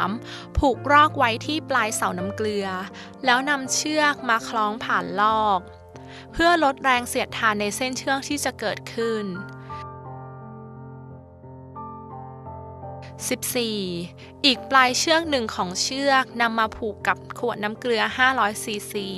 13. ผูกรอกไว้ที่ปลายเสาน้ำเกลือ แล้วนำเชือกมาคล้องผ่านลอก เพื่อลดแรงเสียดทานในเส้นเชือกที่จะเกิดขึ้น 14. อีกปลายเชือกหนึ่งของเชือกนำมาผูกกับขวดน้ำเกลือ 500 ซีซี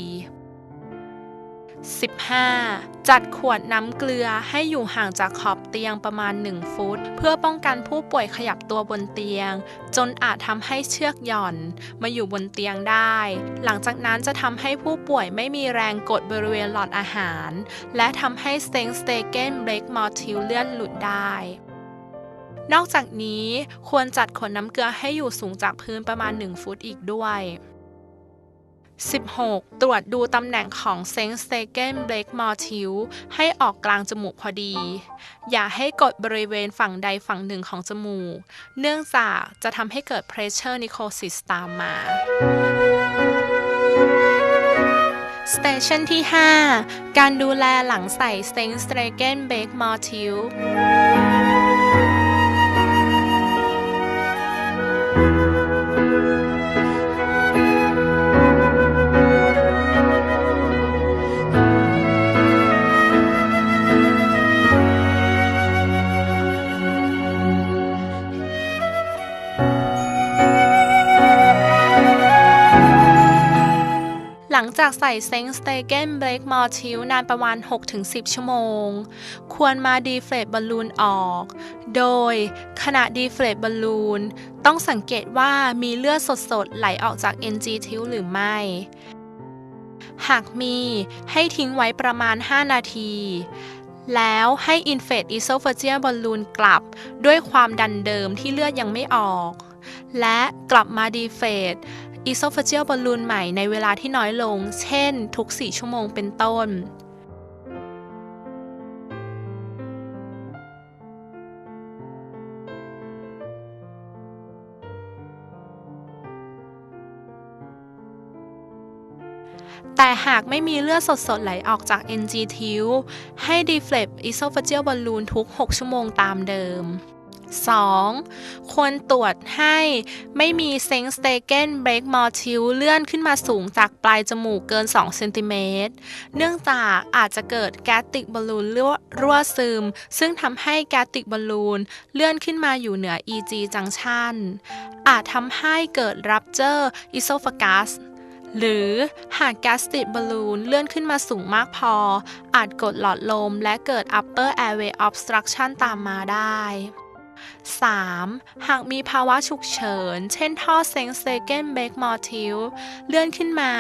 15. จัดขวดน้ำเกลือให้อยู่ห่างจากขอบเตียงประมาณ 1 ฟุต เพื่อป้องกันผู้ป่วยขยับตัวบนเตียง จนอาจทำให้เชือกหย่อน มาอยู่บนเตียงได้ หลังจากนั้นจะทำให้ผู้ป่วยไม่มีแรงกดบริเวณหลอดอาหาร และทำให้สเตงสเตเกนเบรกมอร์ทิลเลื่อนหลุดได้นอกจากนี้ควรจัดขวดน้ำเกลือให้อยู่สูงจากพื้นประมาณ 1 ฟุตอีกด้วย 16. ตรวจดูตำแหน่งของเซนสเตเกนเบรกมอร์ทิลให้ออกกลางจมูกพอดี อย่าให้กดบริเวณฝั่งใดฝั่งหนึ่งของจมูก เนื่องจากจะทำให้เกิด pressure necrosis ตามมาสเตชันที่ 5 การดูแลหลังใส่เซนสเตเกนเบรกมอร์ทิล จากใส่เซนสเตเกนเบรกมอร์ทิลนานประมาณ 6-10 ชั่วโมง ควรมาดีเฟลตบอลลูนออก โดยขณะดีเฟลตบอลลูนต้องสังเกตว่ามีเลือดสดๆ ไหลออกจาก NG ทิวหรือไม่ หากมีให้ทิ้งไว้ประมาณ 5 นาทีแล้วให้อินเฟตอิโซเฟเจียบอลลูนกลับด้วยความดันเดิมที่เลือดยังไม่ออก และกลับมาดีเฟต อีโซฟาเจียลบอลลูนใหม่ในเวลาที่น้อยลง เช่น ทุก 4 ชั่วโมงเป็นต้น แต่หากไม่มีเลือดสดๆ ไหลออกจาก NG ทิวให้ดีเฟลปอีโซฟาเจียลบอลลูนทุก 6 ชั่วโมงตามเดิม 2. ควรตรวจให้ไม่มีเซงสเตเกนเบรกมอร์ทิลเลื่อนขึ้นมาสูงจากปลายจมูกเกิน 2 เซนติเมตร เนื่องจากอาจจะเกิดแกสติกบอลลูนรั่วซึม ซึ่งทำให้แกสติกบอลลูนเลื่อนขึ้นมาอยู่เหนือ EG junction อาจทำให้เกิดรับเจอร์อิโซฟากัสหรือหากแกสติกบอลลูนเลื่อนขึ้นมาสูงมากพอ อาจกดหลอดลมและเกิด upper airway obstruction ตามมาได้ 3. หากมีภาวะฉุกเฉิน เช่นท่อเซงเซเกนเบกมอร์ทิลเลื่อนขึ้นมา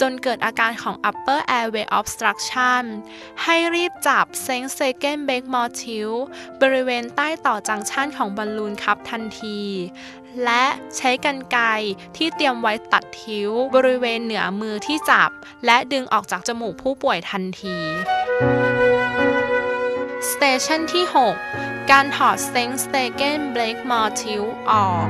จนเกิดอาการของ upper airway obstruction ให้รีบจับเซงเซเกนเบกมอร์ทิลบริเวณใต้ต่อจังชันของบอลลูนครับทันที และใช้กรรไกรที่เตรียมไว้ตัดทิ้ว บริเวณเหนือมือที่จับ และดึงออกจากจมูกผู้ป่วยทันที สเตชันที่ 6 การถอดเซ็งสเตเกนเบรกมอร์ทิลออก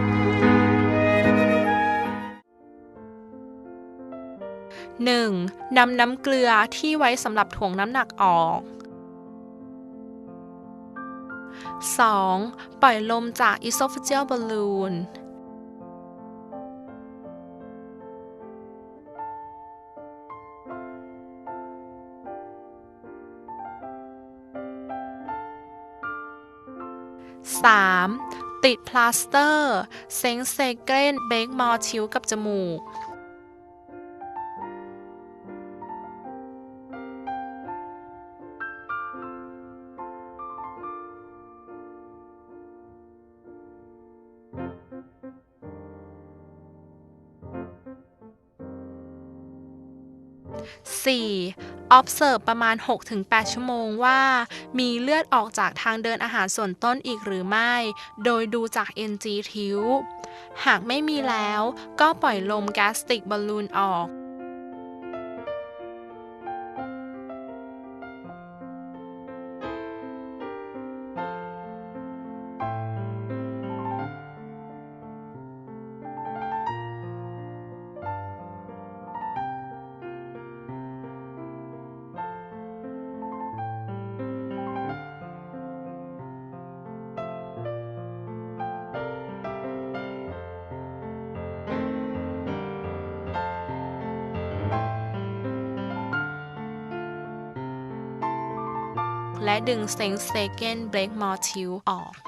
1. นำน้ำเกลือที่ไว้สำหรับถ่วงน้ำหนักออก 2. ปล่อยลมจาก esophageal balloon 3. ติดพลาสเตอร์ เซ็งเซเกนเบกมอลชิวกับจมูก 4. observe ประมาณ 6-8 ชั่วโมงว่า มีเลือดออกจากทางเดินอาหารส่วนต้นอีกหรือไม่ โดยดูจาก NG ทิวหากไม่มีแล้ว ก็ปล่อยลมแกสติกบอลลูนออก และดึงเซนเซเกนเบรกมอร์ทิลออก